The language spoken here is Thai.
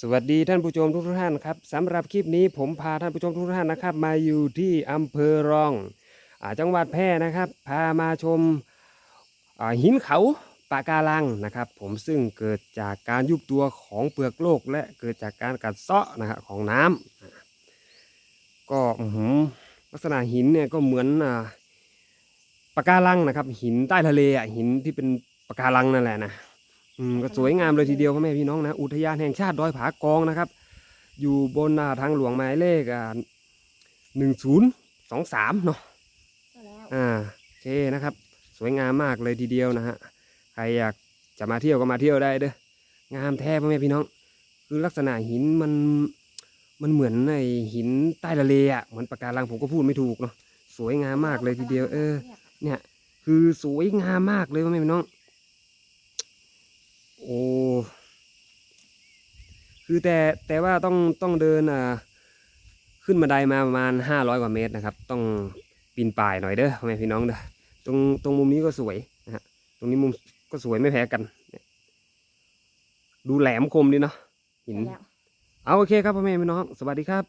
สวัสดีท่านผู้ชมทุกท่านครับสำหรับคลิปนี้ผมพาท่านผู้ชมทุกท่านนะครับ มาอยู่ที่อำเภอรองอจังหวัดแพร่นะครับ พามาชมหินเขาปะการังนะครับ ผมซึ่งเกิดจากการยุบตัวของเปลือกโลก และเกิดจากการกัดเซาะนะครับของน้ำก็ลักษณะหินเนี่ยก็เหมือนอ่าปะการังนะครับ หินใต้ทะเลอะหินที่เป็นปะการังนั่นแหละนะ อืมก็สวยงามเลยทีเดียวพ่อแม่พี่น้องนะ อุทยานแห่งชาติดอยผากองนะครับ อยู่บนอ่าทางหลวงหมายเลขอ่าหนึ่งศูนย์สองสามเนาะก็แล้วอ่าโอเคนะครับ สวยงามมากเลยทีเดียวนะฮะใครอยากจะมาเที่ยวก็มาเที่ยวได้เด้องามแท้พ่อแม่พี่น้อง คือลักษณะหินมันมันเหมือนในหินใต้ทะเลอะเหมือนปะการังผมก็พูดไม่ถูกเนาะสวยงามมากเลยทีเดียว เออ เนี่ย คือสวยงามมากเลยพ่อแม่พี่น้อง โอ้ คือแต่แต่ว่าต้องต้องเดินอ่าขึ้นบันไดมาประมาณห้าร้อยกว่าเมตรนะครับ ต้องปีนป่ายหน่อยเด้อพ่อแม่พี่น้องเด้อตรงตรงมุมนี้ก็สวยนะฮะตรงนี้มุมก็สวยไม่แพ้กันเนี่ยดูแหลมคมดีเนาะหินแล้วเอาโอเคครับพ่อแม่พี่น้อง สวัสดีครับ